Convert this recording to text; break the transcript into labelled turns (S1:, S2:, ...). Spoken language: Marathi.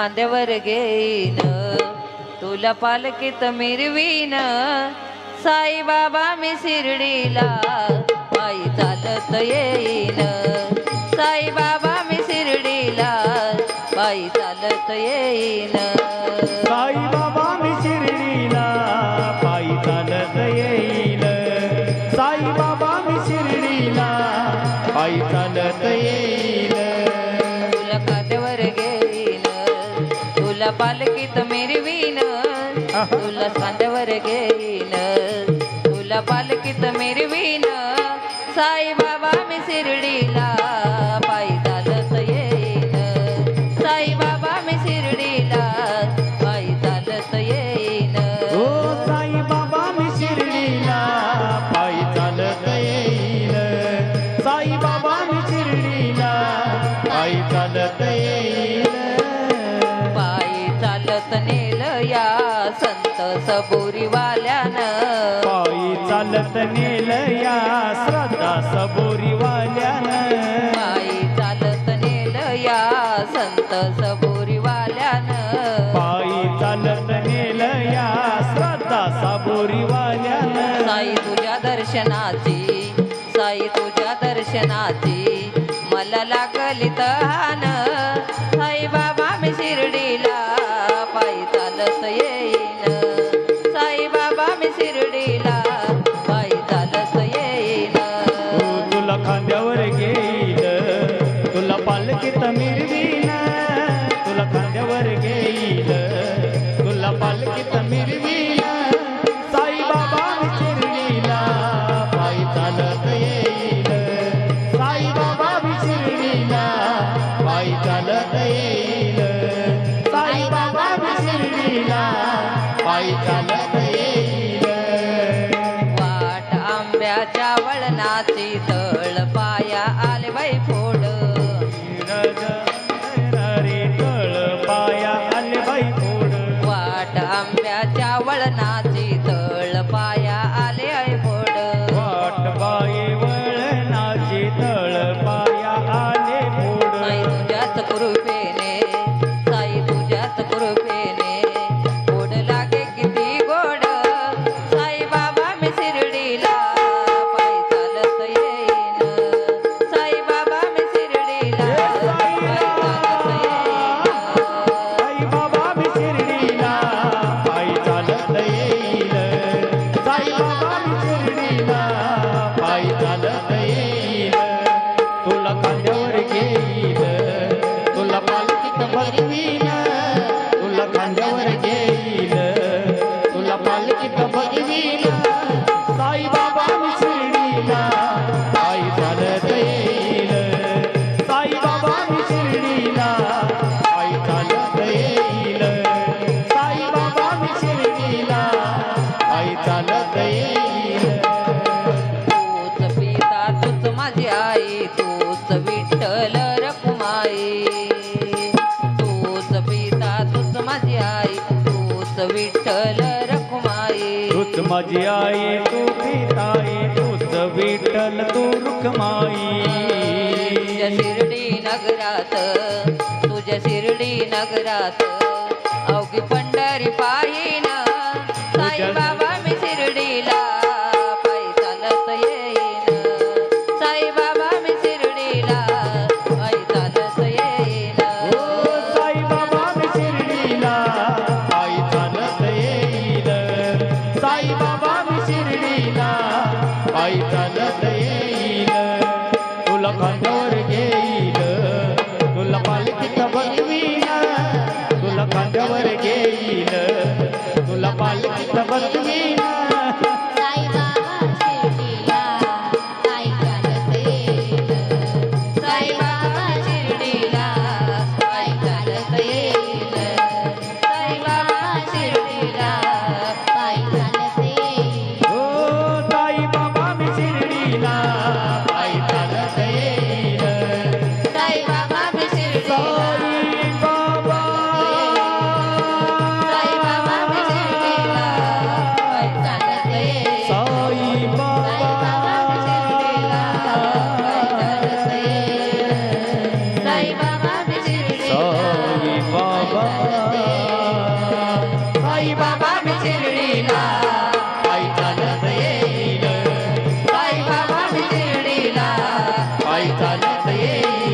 S1: खांद्यावर घेईन तुला पालकीत मिरवीन. साई बाबा मी शिर्डीला. आई चालत येईन. साई बाबा मी शिर्डीला. आई चालत येईन.
S2: साईबाबा मी शिर्डीला. पायी चालत येईल साई बाबा मी शिर्डीला. पायी चालत येईल
S1: पालकीत मिरवीन तुला खांद्यावर घेईन. तुला पालकीत मिरवीन साई बाबा मी शिर्डीला पायी चालत येईन. साई बाबा मी शिर्डीला पायी चालत येईन.
S2: ओ साई बाबा मी शिर्डीला पायी चालत येईल साई बाबा मी शिर्डीला पायी चालत येईल
S1: संत सबुरीवाल्यानं.
S2: पायी चालत नेल या श्रद्धा सबोरीवाल्यानं.
S1: पायी चालत नेल या संत सबुरीवाल्यानं.
S2: पायी चालत नेल या श्रद्धा सबोरीवाल्यानं.
S1: साई तुझ्या दर्शनाची साई तुझ्या दर्शनाची मला लागली तहान.
S2: तुला पायी चालत
S1: विठ्ठल रखुमाई. तूच माझी आई
S2: तू पिताई तूच विठ्ठल तू रुखमाई.
S1: तुझ्या शिर्डी नगरात तुझ्या शिर्डी नगरात. पायी चालत
S2: येईल तुला खांद्यावर घेईल तुला पालखीत बसवीन तुला खांद्यावर घेईल तुला पालखीत
S1: येईल